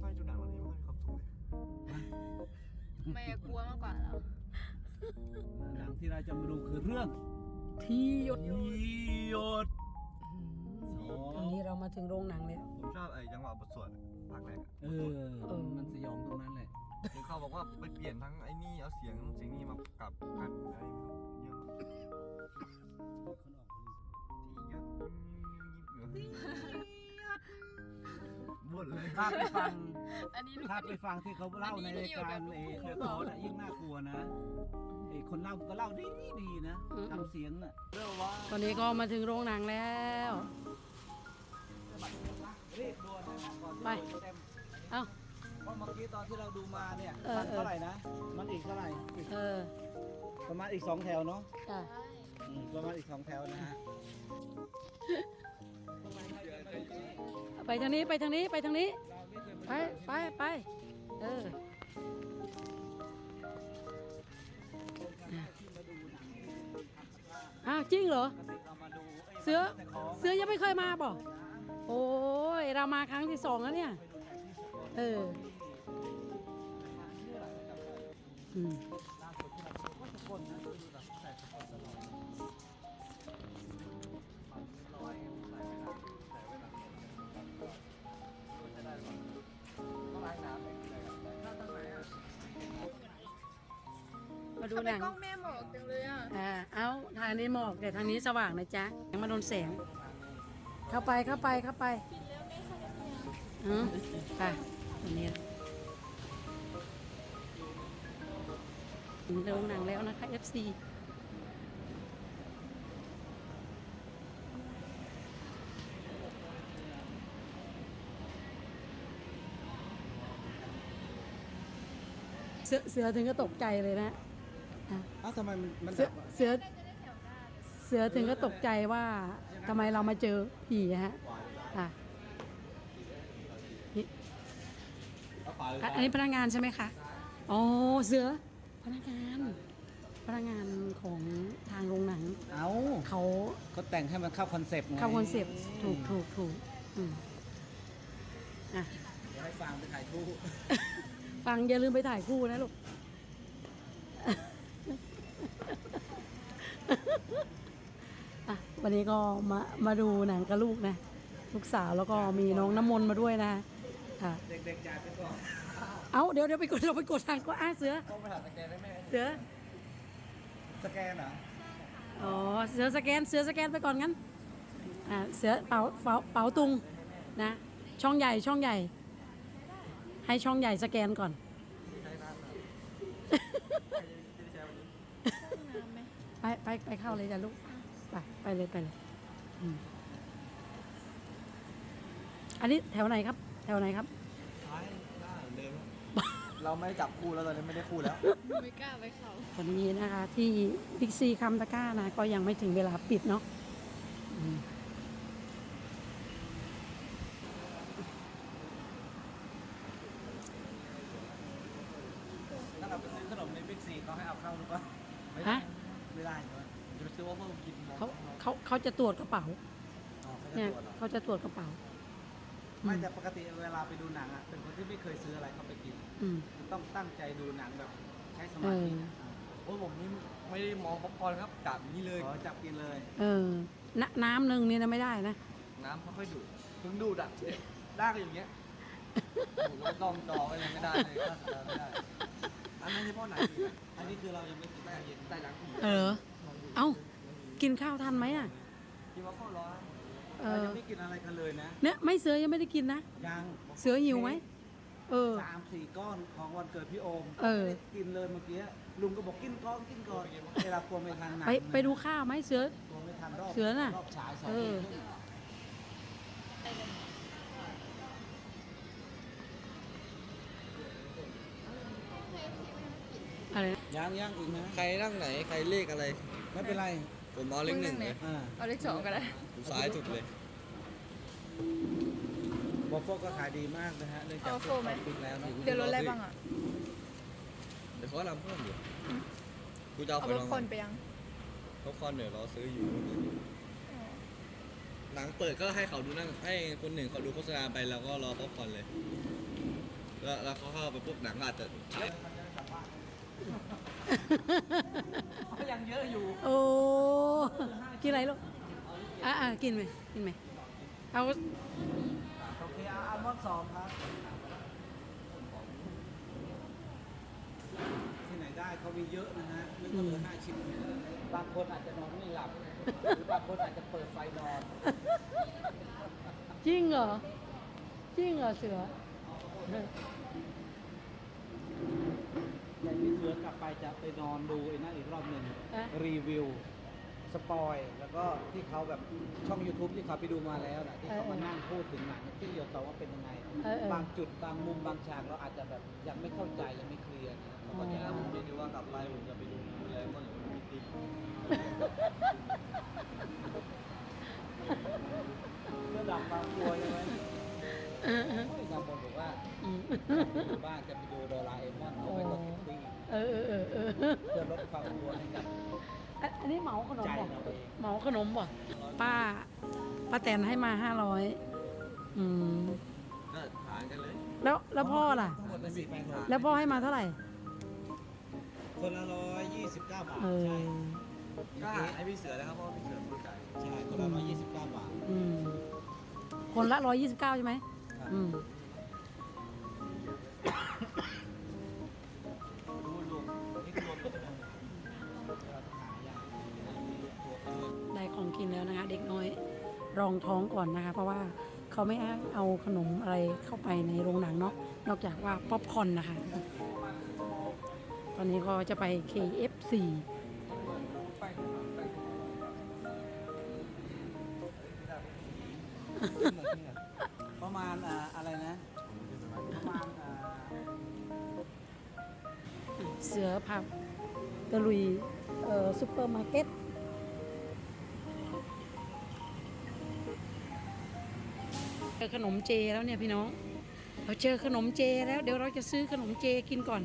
ตอนดูหนังวันนี้ไม่ค่อยมีความสุขเลยไม่กลัวมากกว่าแล้ว หนังที่เราจะมาดูคือเรื่องที่หยดโยดตอนนี้เรามาถึงโรงหนังแล้ว ผมชอบไอ้จังหวะบทสวดภาคแรกอะเออ มันสยองตรงนั้นแหละ คือเขาบอกว่าไปเปลี่ยนทั้งไอ้นี่เอาเสียงสิ่งนี้มากับกันอะไรไม่รู้เยอะที่ เหลือบ่นเลยถ้าไปฟังอันนี้ถ้าไปฟังที่เขาเล่าในรายการเอเครือโตน่ะยิ่งน่ากลัวนะไอ้คนเล่าก็เล่าดีดีๆนะอืมทำเสียงน่ะตอนนี้ก็มาถึงโรงหนังแล้วรีบด่วนนะก่อนที่ไปจะเต็มเอ้าเพราะเมื่อกี้ตอนที่เราดูมาเนี่ยเออมันเท่าไหร่นะ มันอีกเท่าไหร่อีกเออประมาณอีกสองแถวเนาะจ้ะอืมประมาณอีกสองแถวนะฮะ ไปทางนี้ไปทางนี้ไปทางนี้ ไปไปไปเอออ้าวจริงเหรอ เสือแต่ขอเสือยังไม่เคยมาบ่โอ้ยเรามาครั้งที่สองแล้วเนี่ย เออ อืม มาดูทำหไมนัง กล้องแม่หมอกจังเลยอะ อ่า เอาทางนี้หมอกแต่ทางนี้สว่างนะจ๊ะยังมาโดนแสง เข้าไปเข้าไปเข้าไปอืมไปตรงนี้ถึงโรงหนังแล้วนะคะ FC เสือเสือถึงก็ตกใจเลยนะ อะเอ้าทำไมมันมันเสือเสือเสือถึงก็ตกใจว่าทำไมเรามาเจอผีอะฮะอะนี่อะอันนี้พนักงานใช่ไหมคะอ๋อเสือพนักงานพนักงานของทางโรงหนังเอ้าเขาก็แต่งให้มันเข้าคอนเซปต์ไงเข้าคอนเซปต์ถูกถูกถูกอืมอะ เดี๋ยวให้ฟังไปถ่ายคู่ ฟังอย่าลืมไปถ่ายคู่นะลูก อะวันนี้ก็มามาดูหนังกับลูกนะ ลูกสาวแล้วก็มีน้องน้ำมนต์มาด้วยนะค่ะ เด็กๆจ่ายไปก่อนเอาเดี๋ยวเดี๋ยวไปกดเราไปกดทางก็อ้าเสือ ต้องไปหาสแกนได้ไหมเสือ สแกนเหรออ๋อ เสือสแกน เสือสแกนไปก่อนงั้น อ่า เสือเป๋าเป๋าเป๋าตุงนะ ช่องใหญ่ ช่องใหญ่ ให้ช่องใหญ่สแกนก่อนไป ไปไปเข้าเลยจ้ะลูก ไปไปเลยไปเลยอืมอันนี้แถวไหนครับ แถวไหนครับท้ายหน้าเดิมเราไม่ได้จับคู่แล้วตอนนี้ไม่ได้คู่แล้วไม่กล้าไปเขาตอนนี้นะคะ ที่บิ๊กซีคำตะกร้านะก็ยังไม่ถึงเวลาปิดเนาะอืมถ้าเราไปซื้อขนมในบิ๊กซีเขาให้เอาเข้าหรือเปล่าฮะ ไม่ได้ใช่ไหมจะไปซื้อว่าเพิ่มกินมองเขาเขาเขาจะตรวจกระเป๋า อ๋อเขาจะเนี่ยตรวจเหรอเขาจะตรวจกระเป๋า ไม่แต่ปกติเวลาไปดูหนังอะเป็นคนที่ไม่เคยซื้ออะไรเข้าไปกิน อืม ต้องตั้งใจดูหนังแบบใช้สเอมาอธินะโอ้ผมนี่ไม่ได้มองป๊อปคอร์นครับจับอย่างนี้เลย ขอจับกินเลย เออน้ำน้ำหนึ่งนี่นะไม่ได้นะ น้ำค่อยๆดูดเพิ่งดูดอะได้ก็อย่างเงี้ยผมว่าต้องจอกันยังไม่ได้เลยถ้าทำไม่ได้ อันนั้นเฉพาะหนังผีนะอันนี้คือเรายังไม่กินแต่ได้เย็นแต่หนังผีเออ เอ้า กินข้าวทันไหมอะคิดว่าข้อร้อนเอเราอ ยังไม่กินอะไรกันเลยนะเนี่ยไม่เสือยังไม่ได้กินนะ ยังเสือหิวไหม เออ สามสี่ก้อนของวันเกิดพี่โอมเออ ไม่ได้กินเลยเมื่อกี้ลุงก็บอกกินก้อนกินก่อนเวลากลัวไม่ทันหนังไปไปดูข้าวไหมเสือ กลัวไม่ทันรอบเสือน่ะรอบฉายสองเออ ทุ่ม อะไรนะยังยังอีกนะ ใครนั่งไหนใครเลขอะไร ไม่เป็นไร ผมเอาเลขหนึ่งเลยอ่าเอาเลขสองก็ได้อยู่ซ้ายสุดเลยบอฟโฟก็ขายดีมากนะฮะเนื่องจากเอาโฟไหมปิดแล้วเนาะเดี๋ยวรถอะไรบ้างอะเดี๋ยวเขานำเพิ่มอยู่กูจะเอาเอาไปรลถองคนไปยังเขาคอนเดี๋ยวเราซื้ออยู่ หนังเปิดก็ให้เขาดูนั่งให้คนหนึ่งเขาดูโฆษณาไปแล้วก็รอป๊อปคอร์นเลย แล้วแล้วเขาเข้าไปปุ๊บหนังก็อาจจะ ก็ยังเยอะอยู่โอ้กินอะไรลูกอะอะกินไหมกินไหมเอาโอเคเอาอัลมอนด์สองครับที่ไหนได้เขามีเยอะนะฮะนึกว่าเหลือห้าชิ้นบางคนอาจจะนอนไม่หลับหรือบางคนอาจจะเปิดไฟนอน จริงเหรอ จริงเหรอเสือ แต่พี่เสือกลับไป จะไปนอนดูไอ้นั่นอีกรอบหนึ่งอะรีวิว สปอย แล้วก็ที่เขาแบบช่อง YouTube ที่เขาไปดูมาแล้วนะที่เขามานั่งพูดถึงหนังที่โยเขาว่าเป็นยังไง เออเออบางจุดบางมุมบางฉากเราอาจจะแบบยังไม่เข้าใจยังไม่เคลียร์นะเราก็จะแล้วผมคิดดูว่ากลับไปผมจะไปดูอะไรก็หรือว่ามีติ๊กเพื่อดับบางกลัวใช่ไหมเออเออ โอ้ยบางคนบอกว่าอืม อยู่บ้านจะไปดู ออเออเออเออเพื่อลดความกลัวให้กับ อันอันนี้เหมาขนมใจบ่เราเอง เหมาขนมบ่ป้าป้าแตนให้มาห้าร้อยอืมก็หารกันเลยแล้วแล้วพ่อล่ะ ทั้งหมดเป็นสี่แปดหกแล้วพ่อให้มาเท่าไหร่ คนละร้อยยี่สิบเก้าบาท เออ ใช่ก็หารให้พี่เสือนะครับเพราะว่าพี่เสือพูดใจายใช่คนละร้อยยี่สิบเก้าบาท อืม คนละร้อยยี่สิบเก้าใช่ไหมครับ อืม กินแล้วนะคะ เด็กน้อยรองท้องก่อนนะคะ เพราะว่าเขาไม่ให้เอาขนมอะไรเข้าไปในโรงหนังเนาะนอกจากว่าป๊อปคอร์นนะคะ ตอนนี้ก็จะไป KFC ประมาณอ่าอะไรนะประมาณอ่าเสือผับตะลุยเอ่อซุปเปอร์มาร์เก็ต อขนมเจแล้วเนี่ยพี่น้อง เราเจอขนมเจแล้วเดี๋ยวเราจะซื้อขนมเจกินก่อน